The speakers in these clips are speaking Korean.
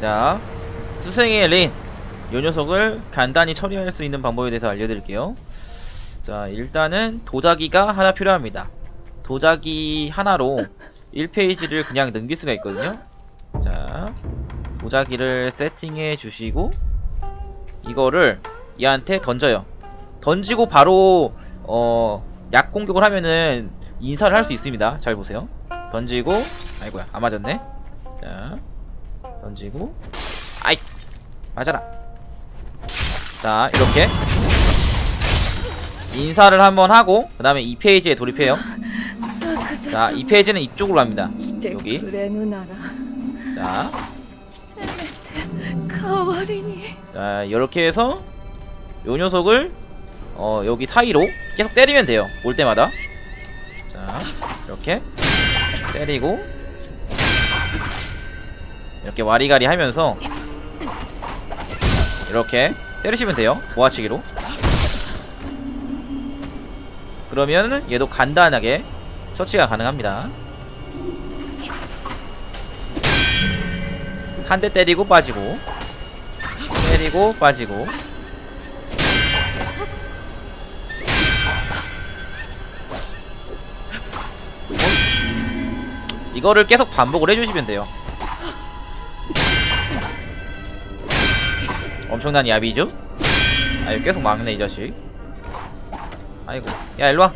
자, 수생의 린. 요 녀석을 간단히 처리할 수 있는 방법에 대해서 알려드릴게요. 자, 일단은 도자기가 하나 필요합니다. 도자기 하나로 1페이지를 그냥 넘길 수가 있거든요. 자, 도자기를 세팅해 주시고, 이거를 얘한테 던져요. 던지고 바로, 어, 약 공격을 하면은 인사를 할 수 있습니다. 잘 보세요. 던지고, 아이고야, 안 맞았네. 자, 던지고. 아이. 맞아라. 자 이렇게. 인사를 한번 하고 그 다음에 2페이지에 돌입해요. 자 2페이지는 이쪽으로 갑니다. 여기. 자. 자 이렇게 해서 요 녀석을 어 여기 사이로 계속 때리면 돼요. 올 때마다. 자 이렇게. 때리고. 이렇게 와리가리 하면서, 이렇게 때리시면 돼요. 보아치기로. 그러면은 얘도 간단하게 처치가 가능합니다. 한 대 때리고 빠지고, 때리고 빠지고. 이거를 계속 반복을 해주시면 돼요. 엄청난 야비죠? 아유 계속 막네 이 자식. 아이고 야 일로와.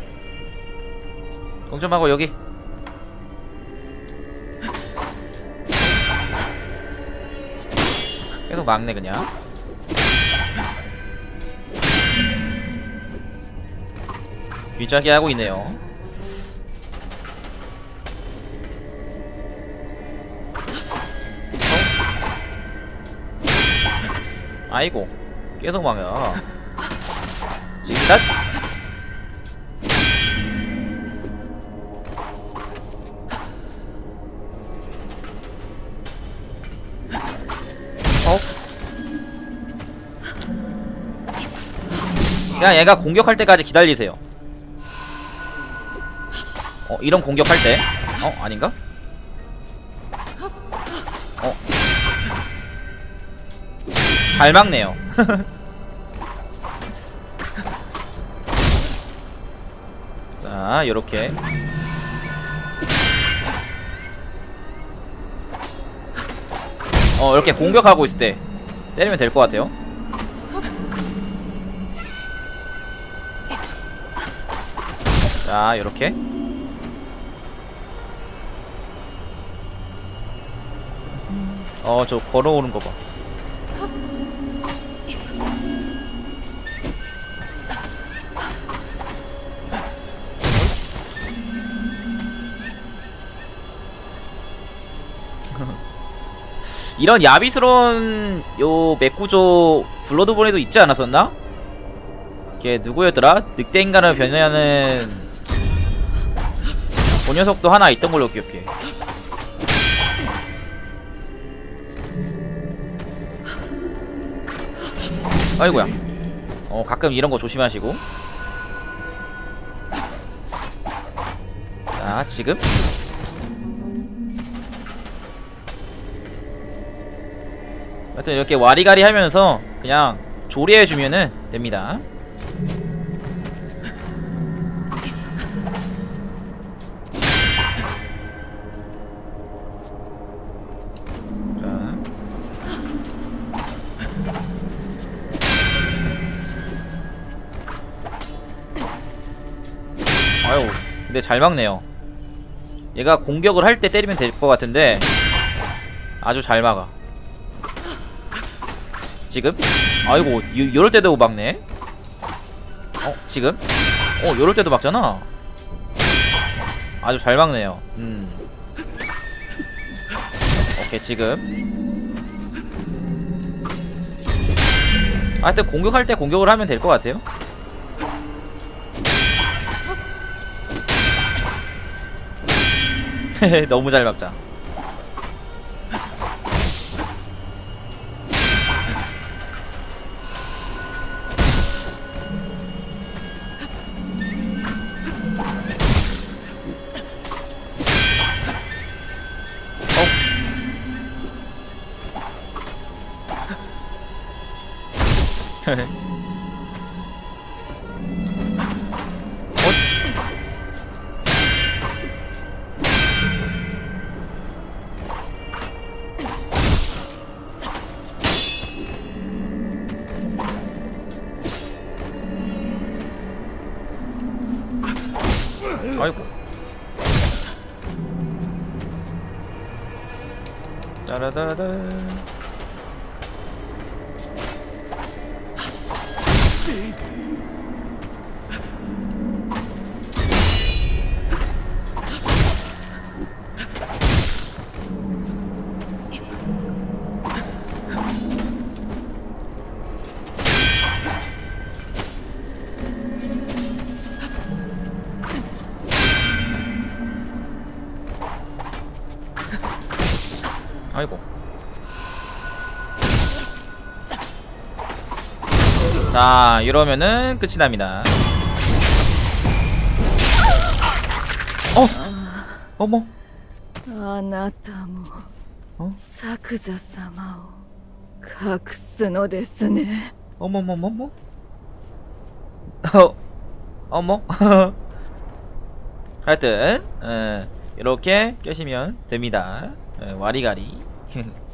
동점하고 여기. 계속 막네 그냥. 귀찮게 하고 있네요. 아이고 계속 망해 지금 어? 그냥 얘가 공격할 때까지 기다리세요 어 이런 공격할 때 어? 아닌가? 잘 막네요. 자, 요렇게. 어, 이렇게 공격하고 있을 때 때리면 될 것 같아요. 자, 요렇게. 어, 저 걸어오는 거 봐. 이런 야비스러운 요 맥구조 블러드본에도 있지 않았었나? 걔 누구였더라? 늑대 인간을 변해하는 그 녀석도 하나 있던 걸로 기억해. 아이고야. 어 가끔 이런 거 조심하시고. 자 지금 하여튼 이렇게 와리가리 하면서 그냥 조리해주면은 됩니다. 자. 아유, 근데 잘 막네요. 얘가 공격을 할 때 때리면 될 것 같은데 아주 잘 막아. 지금? 아이고 요, 요럴 때도 막네. 어 지금? 어 요럴 때도 막잖아. 아주 잘 막네요. 음. 오케이 지금. 하여튼 공격할 때 공격을 하면 될 것 같아요. 너무 잘 막자 아이고. 따라다라다. 아이고. 자, 이러면은 끝이 납니다. 어? 어머. あなたも어? 作座様を隠すのですね 어머머머머? 어, 어머? 하여튼, 에, 이렇게 껴시면 됩니다. 에, 와리가리.